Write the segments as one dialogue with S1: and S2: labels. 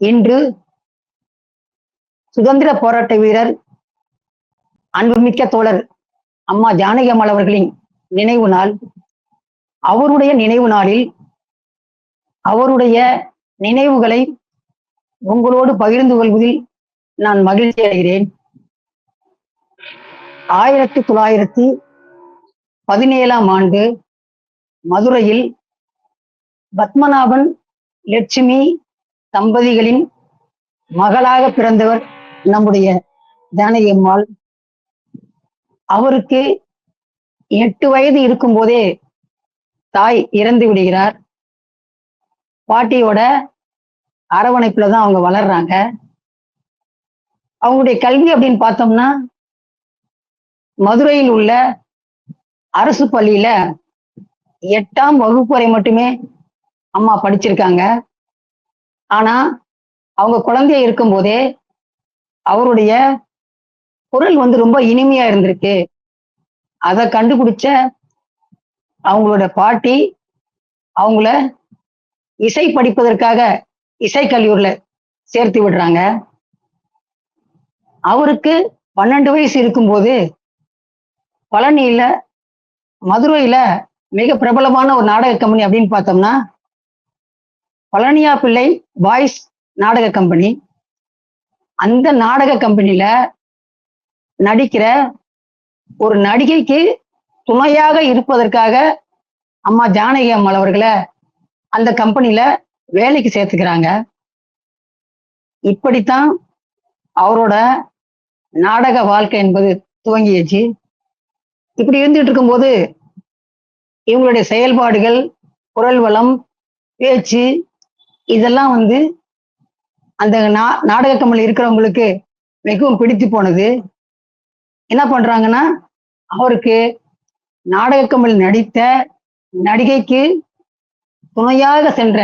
S1: இன்று சுதந்திர போராட்ட வீரர் அன்புமிக்க தோழர் அம்மா ஜானகி அம்மாள் அவர்களின் நினைவு நாள். அவருடைய நினைவு நாளில் அவருடைய நினைவுகளை உங்களோடு பகிர்ந்து கொள்வதில் நான் மகிழ்ச்சி அடைகிறேன். ஆயிரத்தி தொள்ளாயிரத்தி பதினேழாம் ஆண்டு மதுரையில் பத்மநாபன் லட்சுமி தம்பதிகளின் மகளாக பிறந்தவர் நம்முடைய ஜானகி அம்மாள் அவருக்கு எட்டு வயது இருக்கும் போதே தாய் இறந்து விடுகிறார். பாட்டியோட அரவணைப்புல தான் அவங்க வளர்றாங்க. அவங்களுடைய கல்வி அப்படின்னு பார்த்தோம்னா மதுரையில் உள்ள அரசு பள்ளியில எட்டாம் வகுப்பு வரை மட்டுமே அம்மா படிச்சிருக்காங்க. ஆனா அவங்க குழந்தைய இருக்கும்போதே அவருடைய குரல் வந்து ரொம்ப இனிமையா இருந்திருக்கு. அதை கண்டுபிடிச்ச அவங்களோட பாட்டி அவங்கள இசை படிப்பதற்காக இசை கல்லூரில சேர்த்து விடுறாங்க. அவருக்கு பன்னெண்டு வயசு இருக்கும்போது பழனியில மதுரையில மிக பிரபலமான ஒரு நாடக கம்பெனி அப்படின்னு பார்த்தோம்னா பழனியா பிள்ளை பாய்ஸ் நாடக கம்பெனி அந்த நாடக கம்பெனியில நடிக்கிற ஒரு நடிகைக்கு துணையாக இருப்பதற்காக அம்மா ஜானகி அம்மாள் அவர்களை அந்த கம்பெனியில வேலைக்கு சேர்த்துக்கிறாங்க. இப்படித்தான் அவரோட நாடக வாழ்க்கை என்பது துவங்கியச்சு இப்படி இருந்துட்டு இருக்கும்போது இவங்களுடைய செயல்பாடுகள் குரல் வளம் பேச்சு இதெல்லாம் வந்து அந்த நா நாடக கம்பெனி இருக்கிறவங்களுக்கு மிகவும் பிடித்து போனது. என்ன பண்றாங்கன்னா அவருக்கு நாடக கம்பெனி நடித்த நடிகைக்கு துணையாக சென்ற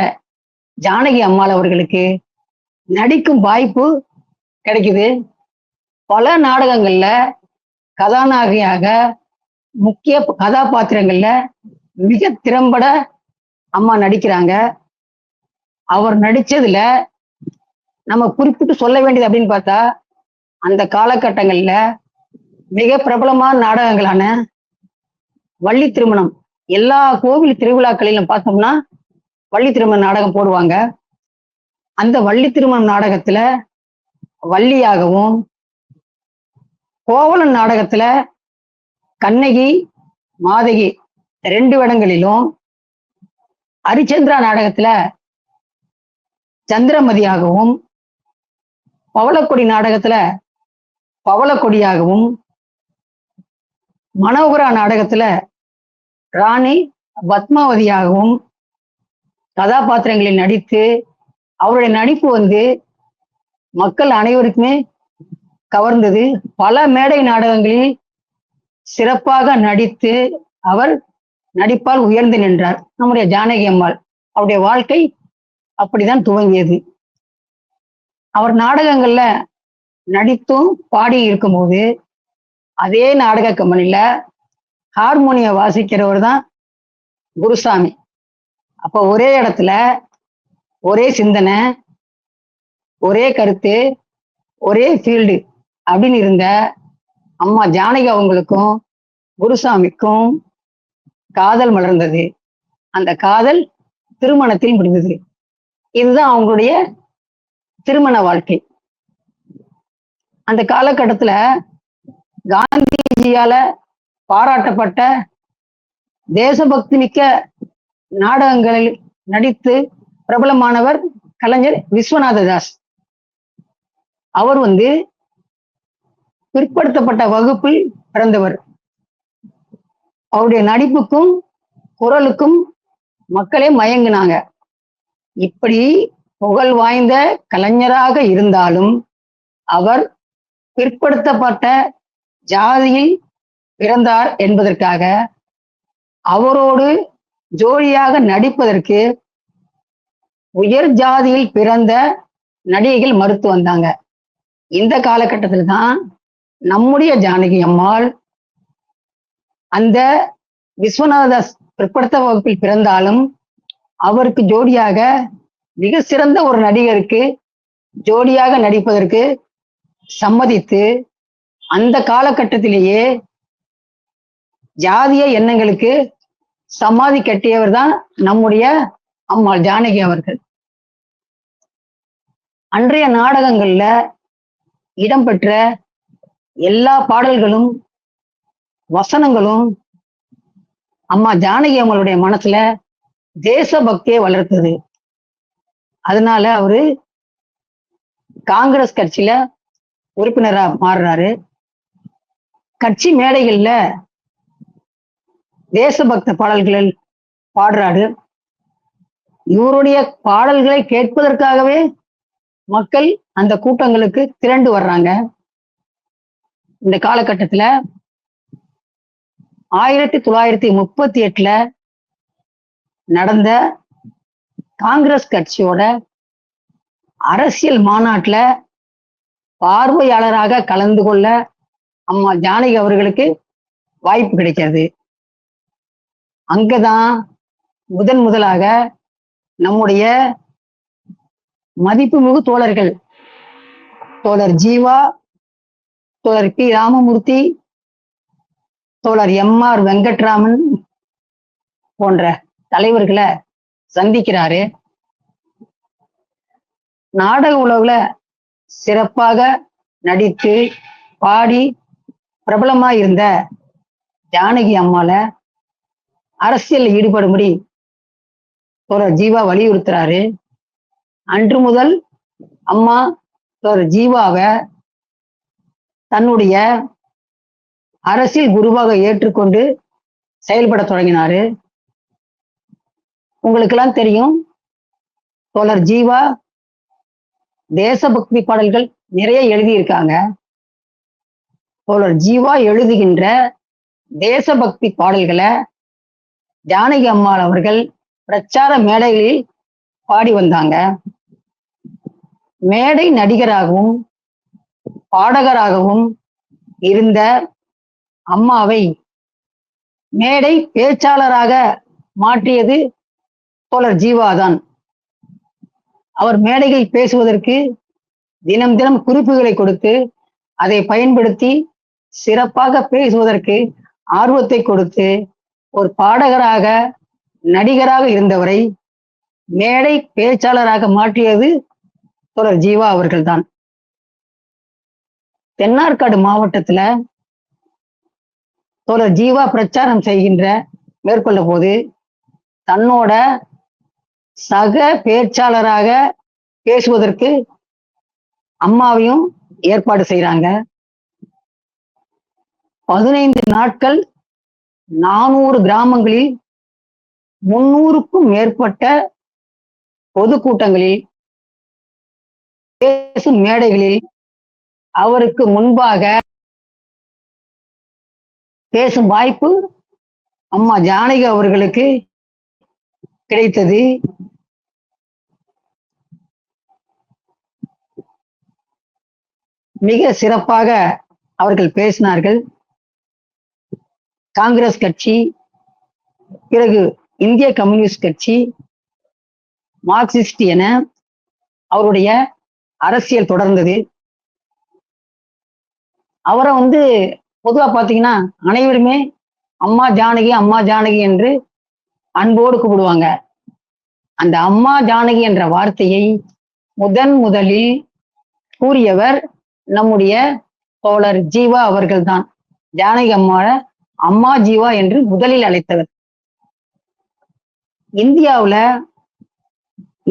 S1: ஜானகி அம்மாள் அவர்களுக்கு நடிக்கும் வாய்ப்பு கிடைக்குது. பல நாடகங்கள்ல கதாநாயகியாக முக்கிய கதாபாத்திரங்கள்ல மிக திறம்பட அம்மா நடிக்கிறாங்க. அவர் நடிச்சதுல நம்ம குறிப்பிட்டு சொல்ல வேண்டியது அப்படின்னு பார்த்தா அந்த காலகட்டங்கள்ல மிக பிரபலமான நாடகங்களான வள்ளி திருமணம். எல்லா கோவில் திருவிழாக்களிலும் பார்த்தோம்னா வள்ளி திருமண நாடகம் போடுவாங்க. அந்த வள்ளி திருமணம் நாடகத்துல வள்ளியாகவும் கோவலன் நாடகத்துல கண்ணகி மாதகி ரெண்டு இடங்களிலும் ஹரிச்சந்திரா நாடகத்துல சந்திரமதியாகவும் பவளக்கொடி நாடகத்துல பவளக்கொடியாகவும் மனோகரா நாடகத்துல ராணி பத்மாவதியாகவும் கதாபாத்திரங்களில் நடித்து அவருடைய நடிப்பு வந்து மக்கள் அனைவருக்குமே கவர்ந்தது. பல மேடை நாடகங்களில் சிறப்பாக நடித்து அவர் நடிப்பால் உயர்ந்து நின்றார். நம்முடைய ஜானகி அம்மாள். அவருடைய வாழ்க்கை அப்படிதான் துவங்கியது. அவர் நாடகங்கள்ல நடித்தும் பாடி இருக்கும்போது அதே நாடக கம்பெனில ஹார்மோனிய வாசிக்கிறவர் தான் குருசாமி. அப்ப ஒரே இடத்துல ஒரே சிந்தனை ஒரே கருத்து ஒரே ஃபீல்டு அப்படின்னு இருந்த அம்மா ஜானகி அவங்களுக்கும் குருசாமிக்கும் காதல் மலர்ந்தது. அந்த காதல் திருமணத்தில் முடிந்தது. இதுதான் அவங்களுடைய திருமண வாழ்க்கை. அந்த காலகட்டத்துல காந்திஜியால பாராட்டப்பட்ட தேசபக்தி மிக்க நாடகங்களில் நடித்து பிரபலமானவர் கலைஞர் விஸ்வநாத தாஸ் அவர் வந்து பிற்படுத்தப்பட்ட வகுப்பில் பிறந்தவர். அவருடைய நடிப்புக்கும் குரலுக்கும் மக்களே மயங்கினாங்க. இப்படி புகழ் வாய்ந்த கலைஞராக இருந்தாலும் அவர் பிற்படுத்தப்பட்ட ஜாதியில் பிறந்தார் என்பதற்காக அவரோடு ஜோடியாக நடிப்பதற்கு உயர் ஜாதியில் பிறந்த நடிகைகள் மறுத்து வந்தாங்க. இந்த காலகட்டத்தில் தான் நம்முடைய ஜானகி அம்மாள் அந்த விஸ்வநாத பிற்படுத்த வகுப்பில் பிறந்தாலும் அவருக்கு ஜோடியாக மிக சிறந்த ஒரு நடிகருக்கு ஜோடியாக நடிப்பதற்கு சம்மதித்து அந்த காலகட்டத்திலேயே ஜாதிய எண்ணங்களுக்கு சமாதி கட்டியவர் தான் நம்முடைய அம்மாள் ஜானகி அவர்கள். அன்றைய நாடகங்கள்ல இடம்பெற்ற எல்லா பாடல்களும் வசனங்களும் அம்மா ஜானகி அவங்களுடைய மனசுல தேசபக்தியை வளர்த்தது. அதனால அவரு காங்கிரஸ் கட்சியில உறுப்பினரா மாறுறாரு. கட்சி மேடைகள்ல தேசபக்த பாடல்கள் பாடுறாரு. இவருடைய பாடல்களை கேட்பதற்காகவே மக்கள் அந்த கூட்டங்களுக்கு திரண்டு வர்றாங்க. இந்த காலகட்டத்துல ஆயிரத்தி தொள்ளாயிரத்தி முப்பத்தி எட்டுல நடந்த காங்கிரஸ் கட்சியோட அரசியல் மாநாட்டுல பார்வையாளராக கலந்து கொள்ள அம்மா ஜானகி அவர்களுக்கு வாய்ப்பு கிடைக்கிறது. அங்கதான் முதன் முதலாக நம்முடைய மதிப்புமிகு தோழர்கள் தோழர் ஜீவா தோழர் பி ராமமூர்த்தி தோழர் எம். ஆர். வெங்கட்ராமன் போன்ற தலைவர்களை சந்திக்கிறாரு. நாடக உலகில் சிறப்பாக நடித்து பாடி பிரபலமா இருந்த ஜானகி அம்மால அரசியல் ஈடுபடும்படி தோழர் ஜீவா வலியுறுத்துறாரு. அன்று முதல் அம்மா தோழர் ஜீவாவை தன்னுடைய அரசியல் குருவாக ஏற்றுக்கொண்டு செயல்பட தொடங்கினாரு. உங்களுக்கெல்லாம் தெரியும். தோழர் ஜீவா தேசபக்தி பாடல்கள் நிறைய எழுதியிருக்காங்க. தோழர் ஜீவா எழுதுகின்ற தேசபக்தி பாடல்களை ஜானகி அம்மாள் அவர்கள் பிரச்சார மேடைகளில் பாடி வந்தாங்க. மேடை நடிகராகவும் பாடகராகவும் இருந்த அம்மாவை மேடை பேச்சாளராக மாற்றியது தோழர் ஜீவாதான் அவர் மேடையில் பேசுவதற்கு தினம் தினம் குறிப்புகளை கொடுத்து அதை பயன்படுத்தி சிறப்பாக பேசுவதற்கு ஆர்வத்தை கொடுத்து ஒரு பாடகராக நடிகராக இருந்தவரை மேடை பேச்சாளராக மாற்றியது தொடர் ஜீவா அவர்கள்தான். தென்னார்காடு மாவட்டத்துல தொடர் ஜீவா பிரச்சாரம் செய்கின்ற மேற்கொள்ள போது தன்னோட சக பேச்சாளராக பேசுவதற்கு அம்மாவையும் ஏற்பாடு செய்யறாங்க பதினைந்து நாட்கள் நானூறு கிராமங்களில் முன்னூறுக்கும் மேற்பட்ட பொதுக்கூட்டங்களில் பேசும் மேடைகளில் அவருக்கு முன்பாக பேசும் வாய்ப்பு அம்மா ஜானகி அவர்களுக்கு கிடைத்தது. மிக சிறப்பாக அவர்கள் பேசினார்கள். காங்கிரஸ் கட்சி பிறகு இந்திய கம்யூனிஸ்ட் கட்சி மார்க்சிஸ்ட் என அவருடைய அரசியல் தொடர்ந்தது. அவரை வந்து பொதுவா பாத்தீங்கன்னா அனைவருமே அம்மா ஜானகி அம்மா ஜானகி என்று அன்போடு கூப்பிடுவாங்க. அந்த அம்மா ஜானகி என்ற வார்த்தையை முதன் முதலில் கூறியவர் நம்முடைய தோழர் ஜீவா அவர்கள்தான். ஜானகி அம்மாவை அம்மா ஜீவா என்று முதலில் அழைத்தவர். இந்தியாவுல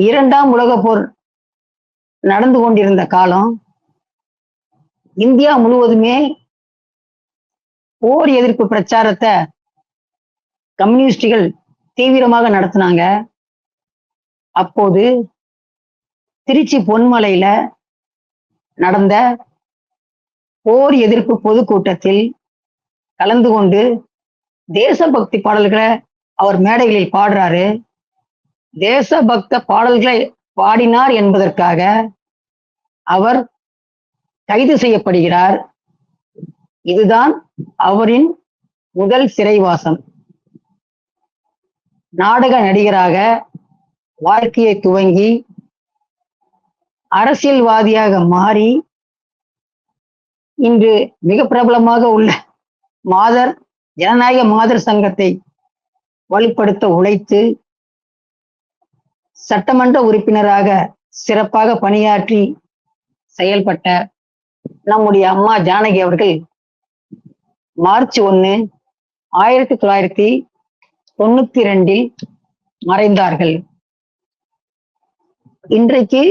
S1: இரண்டாம் உலகப்போர் நடந்து கொண்டிருந்த காலம் இந்தியா முழுவதுமே போர் எதிர்ப்பு பிரச்சாரத்தை கம்யூனிஸ்டுகள் தீவிரமாக நடத்தினாங்க. அப்போது திருச்சி பொன்மலையில நடந்த போர் எதிர்ப்பு பொதுக்கூட்டத்தில் கலந்து கொண்டு தேசபக்தி பாடல்களை அவர் மேடைகளில் பாடுறாரு. தேசபக்த பாடல்களை பாடினார் என்பதற்காக அவர் கைது செய்யப்படுகிறார். இதுதான் அவரின் முதல் சிறைவாசம். நாடக நடிகராக வாழ்க்கையை துவங்கி அரசியல்வாதியாக மாறி இன்று மிக பிரபலமாக உள்ள மாதர் ஜனநாயக மாதர் சங்கத்தை வலுப்படுத்த உழைத்து சட்டமன்ற உறுப்பினராக சிறப்பாக பணியாற்றி செயல்பட்ட நம்முடைய அம்மா ஜானகி அவர்கள் மார்ச் ஒன்னு ஆயிரத்தி தொள்ளாயிரத்தி தொண்ணூத்தி ரெண்டில் மறைந்தார்கள். இன்றைக்கு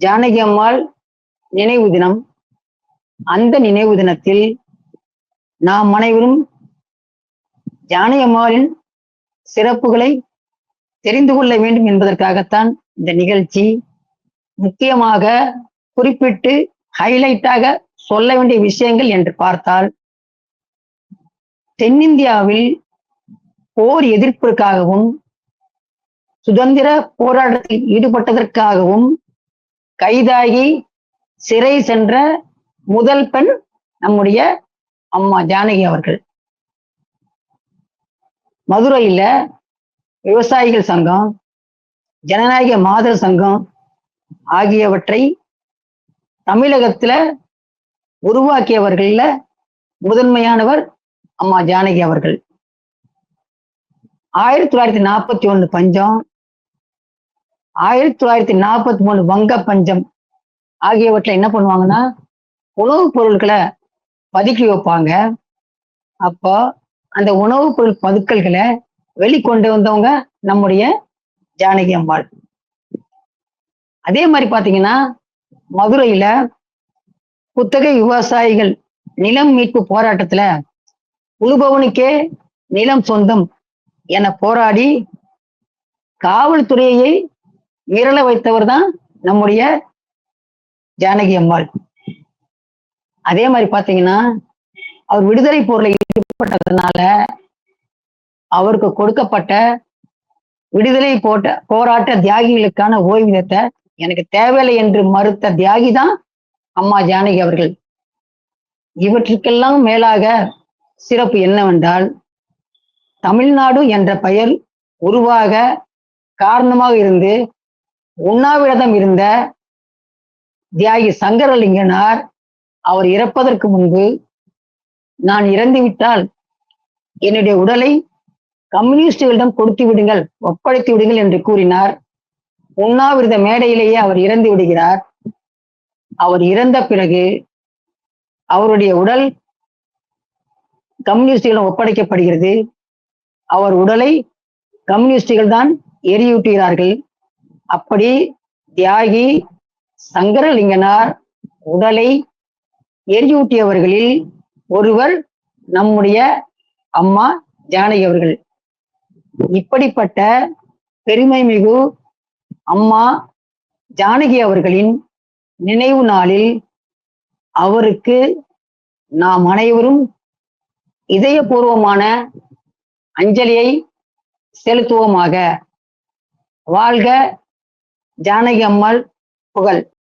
S1: ஜானகி அம்மாள் நினைவு தினம். அந்த நினைவு தினத்தில் நாம் அனைவரும் ஜானகி அம்மாளின் சிறப்புகளை தெரிந்து கொள்ள வேண்டும் என்பதற்காகத்தான் இந்த நிகழ்ச்சி முக்கியமாக குறிப்பிட்டு ஹைலைட்டாக சொல்ல வேண்டிய விஷயங்கள் என்று பார்த்தால் தென்னிந்தியாவில் போர் எதிர்ப்பிற்காகவும் சுதந்திர போராட்டத்தில் ஈடுபட்டதற்காகவும் கைதாகி சிறை சென்ற முதல் பெண் நம்முடைய அம்மா ஜானகி அவர்கள். மதுரையில விவசாயிகள் சங்கம் ஜனநாயக மாதர் சங்கம் ஆகியவற்றை தமிழகத்துல உருவாக்கியவர்கள்ல முதன்மையானவர் அம்மா ஜானகி அவர்கள். ஆயிரத்தி தொள்ளாயிரத்தி நாற்பத்தி ஒண்ணு பஞ்சம் ஆயிரத்தி தொள்ளாயிரத்தி நாற்பத்தி மூணு வங்க பஞ்சம் ஆகியவற்றில் என்ன பண்ணுவாங்கன்னா உணவுப் பொருட்களை பதுக்கி வைப்பாங்க. அப்போ அந்த உணவுப் பொருள் பதுக்கல்களை வெளிக்கொண்டு வந்தவங்க நம்முடைய ஜானகி அம்பாள் அதே மாதிரி பார்த்தீங்கன்னா மதுரையில புத்தகை விவசாயிகள் நிலம் மீட்பு போராட்டத்துல உழுபவனுக்கே நிலம் சொந்தம். என போராடி காவல்துறையை மிரள வைத்தவர் தான் நம்முடைய ஜானகி அம்மாள். அதே மாதிரி பாத்தீங்கன்னா அவர் விடுதலை போர்ல ஈடுபட்டதுனால அவருக்கு கொடுக்கப்பட்ட விடுதலை போட்ட போராட்ட தியாகிகளுக்கான ஓய்வூதியத்தை எனக்கு தேவையில்லை என்று மறுத்த தியாகி தான் அம்மா ஜானகி அவர்கள். இவற்றுக்கெல்லாம் மேலாக சிறப்பு என்னவென்றால் தமிழ்நாடு என்ற பெயர் உருவாக காரணமாக இருந்து உண்ணாவிரதம் இருந்த தியாகி சங்கரலிங்கனார் அவர் இறப்பதற்கு முன்பு நான் இறந்துவிட்டால் என்னுடைய உடலை கம்யூனிஸ்டுகளிடம் கொடுத்து விடுங்கள் ஒப்படைத்து விடுங்கள் என்று கூறினார். உண்ணாவிரத மேடையிலேயே அவர் இறந்து விடுகிறார். அவர் இறந்த பிறகு அவருடைய உடல் கம்யூனிஸ்டுகளிடம் ஒப்படைக்கப்படுகிறது. அவர் உடலை கம்யூனிஸ்டுகள் தான் எரியூட்டுகிறார்கள். அப்படி தியாகி சங்கரலிங்கனார் உடலை எரியூட்டியவர்களில் ஒருவர் நம்முடைய அம்மா ஜானகி அவர்கள். இப்படிப்பட்ட பெருமை மிகு அம்மா ஜானகி அவர்களின் நினைவு நாளில் அவருக்கு நாம் அனைவரும் இதயபூர்வமான அஞ்சலியை செலுத்துவோமாக. வாழ்க ஜானகி அம்மாள் புகழ்.